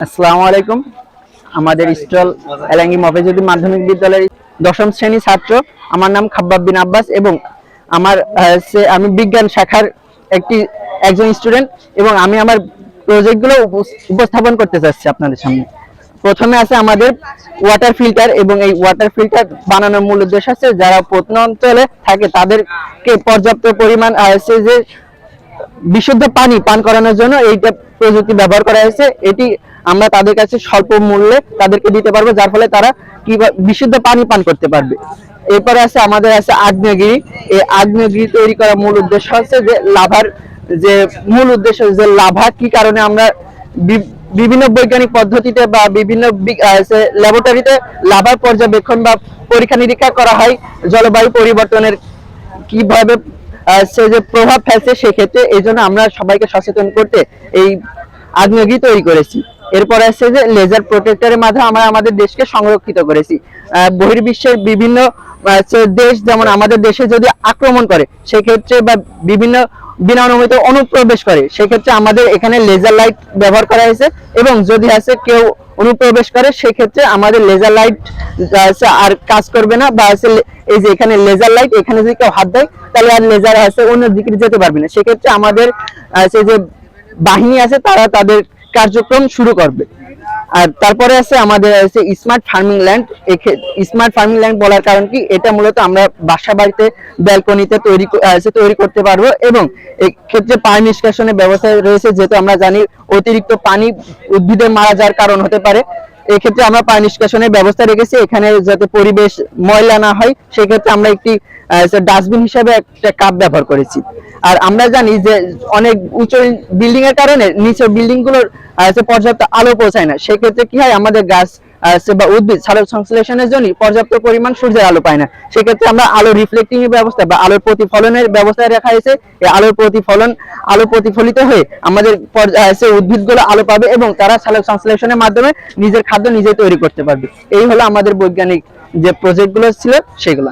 আসসালামু আলাইকুম। আমাদের স্টল এলাঙ্গি মফেজুদ্দিন মাধ্যমিক বিদ্যালয়ের দশম শ্রেণি ছাত্র। আমার নাম খাব্বাব বিন আব্বাস এবং আমার আমি বিজ্ঞান শাখার একটি, একজন স্টুডেন্ট এবং আমি আমার প্রজেক্টগুলো উপস- উপস্থাপন করতে চাচ্ছি আপনাদের সামনে। প্রথমে আছে আমাদের ওয়াটার ফিল্টার এবং এই ওয়াটার ফিল্টার বানানোর মূল উদ্দেশ্য আছে যারা প্রত্ন অঞ্চলে থাকে তাদেরকে পর্যাপ্ত পরিমাণ আছে যে বিশুদ্ধ পানি পান করানোর জন্য এইটা প্রযুক্তি ব্যবহার করা হয়েছে। এটি আমরা তাদের কাছে স্বল্প মূল্যে তাদেরকে দিতে পারব, যার ফলে তারা কি বিশুদ্ধ পানি পান করতে পারবে। এরপরে আছে, আমাদের আছে আগ্নেয়গিরি। এই আগ্নেয়গিরি তৈরি করার মূল উদ্দেশ্য হচ্ছে যে লাভার, যে মূল উদ্দেশ্য যে লাভা কি কারণে আমরা বিভিন্ন বৈজ্ঞানিক পদ্ধতিতে বা বিভিন্ন ল্যাবরেটরিতে লাভার পর্যবেক্ষণ বা পরীক্ষা নিরীক্ষা করা হয় জলবায়ু পরিবর্তনের কীভাবে সে যে প্রভাব ফেলছে সেক্ষেত্রে এই জন্য আমরা সবাইকে সচেতন করতে এই আগ্নেয়গিরি তৈরি করেছি। এরপরে আছে যে লেজার প্রোটেক্টরের মাধ্যমে আমরা আমাদের দেশকে সংরক্ষিত করেছি। বহির্বিশ্বের বিভিন্ন দেশ যেমন আমাদের দেশে যদি আক্রমণ করে, সেক্ষেত্রে বা বিভিন্ন বিনা অনুমতি অনুপ্রবেশ করে, সেক্ষেত্রে আমাদের এখানে লেজার লাইট ব্যবহার করা হয়েছে এবং যদি আছে কেউ অনুপ্রবেশ করে, সেক্ষেত্রে আমাদের লেজার লাইট আর কাজ করবে না বা আছে এই যে এখানে লেজার লাইট এখানে যদি কেউ হাত দেয়, তাহলে আর লেজার আছে অন্য দিকে যেতে পারবে না। সেক্ষেত্রে আমাদের যে বাহিনী আছে, তারা তাদের কার্যক্রম শুরু করবে। আর তারপরে আছে আমাদের আছে smart farming land smart farming land বলার কারণ কি? এটা মূলত আমরা বাসা বাড়িতে ব্যালকনিতে তৈরি তৈরি করতে পারব এবং ক্ষেত্রে পানি নিষ্কাশনের ব্যবস্থা রয়েছে, যেহেতু আমরা জানি অতিরিক্ত পানি উদ্ভিদে মারা যাওয়ার কারণ হতে পারে। এক্ষেত্রে আমরা পানি নিষ্কাশনের ব্যবস্থা রেখেছি। এখানে যাতে পরিবেশ ময়লা না হয়, সেক্ষেত্রে আমরা একটি ডাস্টবিন হিসাবে একটা কাপ ব্যবহার করেছি। আর আমরা জানি যে অনেক উঁচু বিল্ডিং এর কারণে নিচের বিল্ডিংগুলোর পর্যাপ্ত আলো পৌঁছায় না। সেক্ষেত্রে কি হয়, আমাদের গাছ বা উদ্ভিদ সালোক সংশ্লেষণের জন্য পর্যাপ্ত পরিমাণ সূর্যের আলো পায় না। সেক্ষেত্রে আমরা আলো রিফ্লেক্টিং এর ব্যবস্থা বা আলোর প্রতিফলনের ব্যবস্থা রাখা হয়েছে। এই আলোর প্রতিফলন, আলো প্রতিফলিত হয়ে আমাদের সে উদ্ভিদগুলো আলো পাবে এবং তারা সালোক সংশ্লেষণের মাধ্যমে নিজের খাদ্য নিজে তৈরি করতে পারবে। এই হলো আমাদের বৈজ্ঞানিক যে প্রজেক্টগুলো ছিল, সেগুলো।